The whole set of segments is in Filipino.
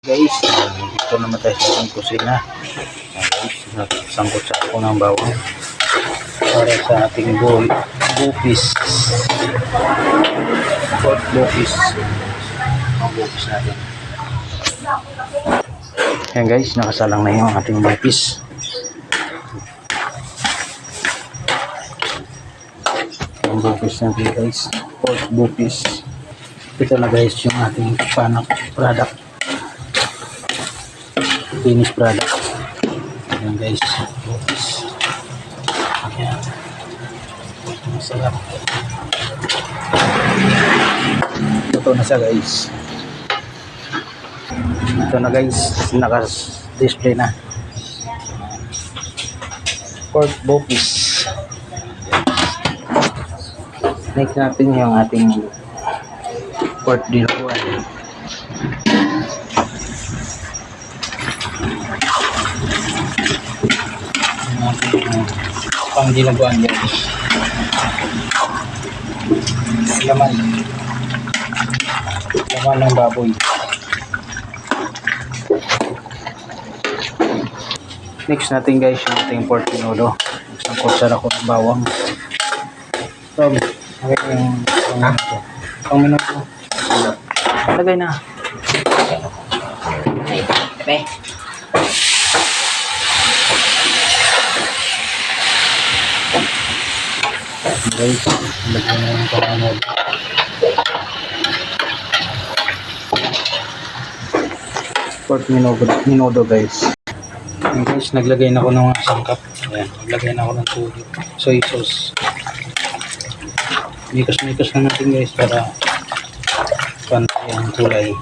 guys, dito naman tayo sa ating kusina. Ayan, guys, sangkot sa ako ng bawang para sa ating bowl, bupis. Pork bupis. Ang bupis natin. Ayan guys, nakasalang na yung ating bupis. Ang bupis natin guys, pork bupis. Ito na guys yung ating panak product finished product. Ayan guys. Bukis. Ayan. Masarap. Ito na siya guys. Ito na guys. Naka-display na. Pork bopis. Next natin yung ating pork dinuguan. Ating uh, pang dinuguan guys. Laman. Laman ng baboy. Next natin guys yung ating pork pinulo. Isang kutsara ko ng bawang. So, okay yung pang minuto. Pang minuto. Lagay na. Pepe. Guys, lagyan na yung pang minuto. Pork minuto, minuto guys. Ayan guys, naglagay na ako ng sangkap. Ayan, naglagay na ako ng tubig. Soy sauce. Mikas-mikas na natin guys para pantay ang kulay.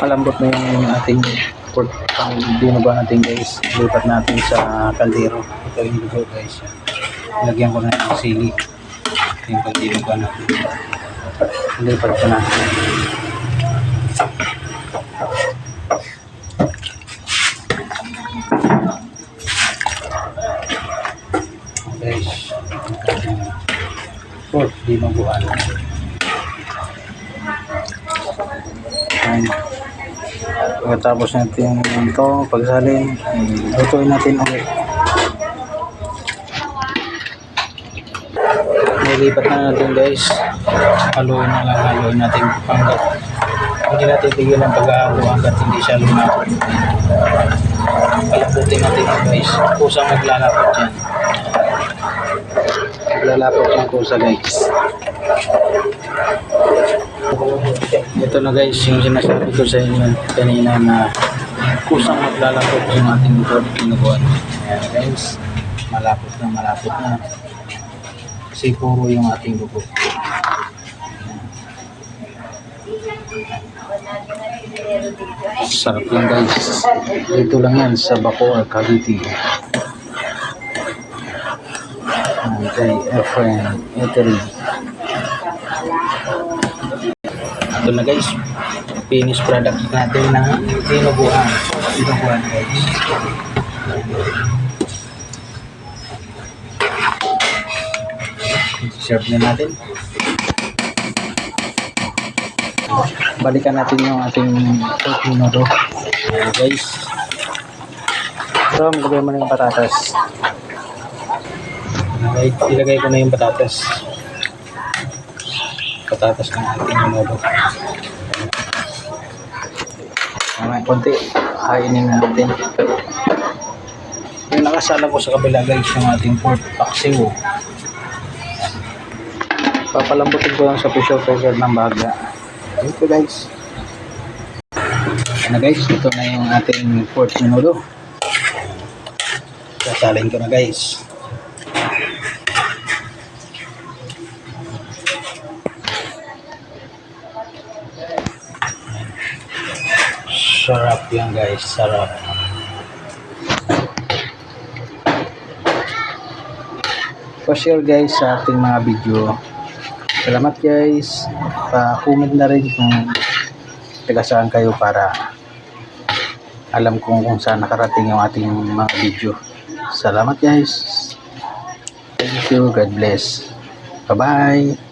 Malambot na yung ating pork pang dinuba natin guys. Lipat natin sa kaldero. Ito yung luto guys. Lagyan ko na ng sili. Ito yung pang dinuba natin. Lipat ko na. guys. Pork dinuguan. Ayan. Pagkatapos natin ito, pagsalin, lutuin natin ulit. Nilipat na natin guys. Haluin na lang, haluin natin hanggat hindi natin tigilan pag-ahalo hanggat hindi siya lumapot. Palaputin natin yun guys. Kusang maglalapot yan. Maglalapot yung kusa guys. Ito na guys, yung sinasabi ko sa inyo kanina na kusang maglalapot yung ating motor kinukuhan. Ayan guys, malapot na, malapot na. Kasi puro yung ating bubog. Sarap lang guys. Dito lang yan sa Bacoor, Cavite. Ayan, Kay Efren Etery. Ito na guys, finished product natin na tinubuan. Tinubuan guys. Serve na natin. Balikan natin yung ating minuto. Ayan guys. So, maglagay mo na yung patatas. Okay, ilagay ko na yung patatas patatas ng ating minuto. Mamaya konti, kainin na natin. Yung nakasala ko sa kabila guys, yung ating pork paksiw. Papalambutin ko lang sa pressure cooker ng baga. Ito guys. Ano guys, ito na yung ating pork minuto. Sasalin ko na guys. Sarap yan guys, sarap. Pa-share guys sa ating mga video. Salamat guys. Pa-comment na rin kung taga saan kayo para alam kong kung saan nakarating yung ating mga video. Salamat guys. Thank you. God bless. Bye-bye.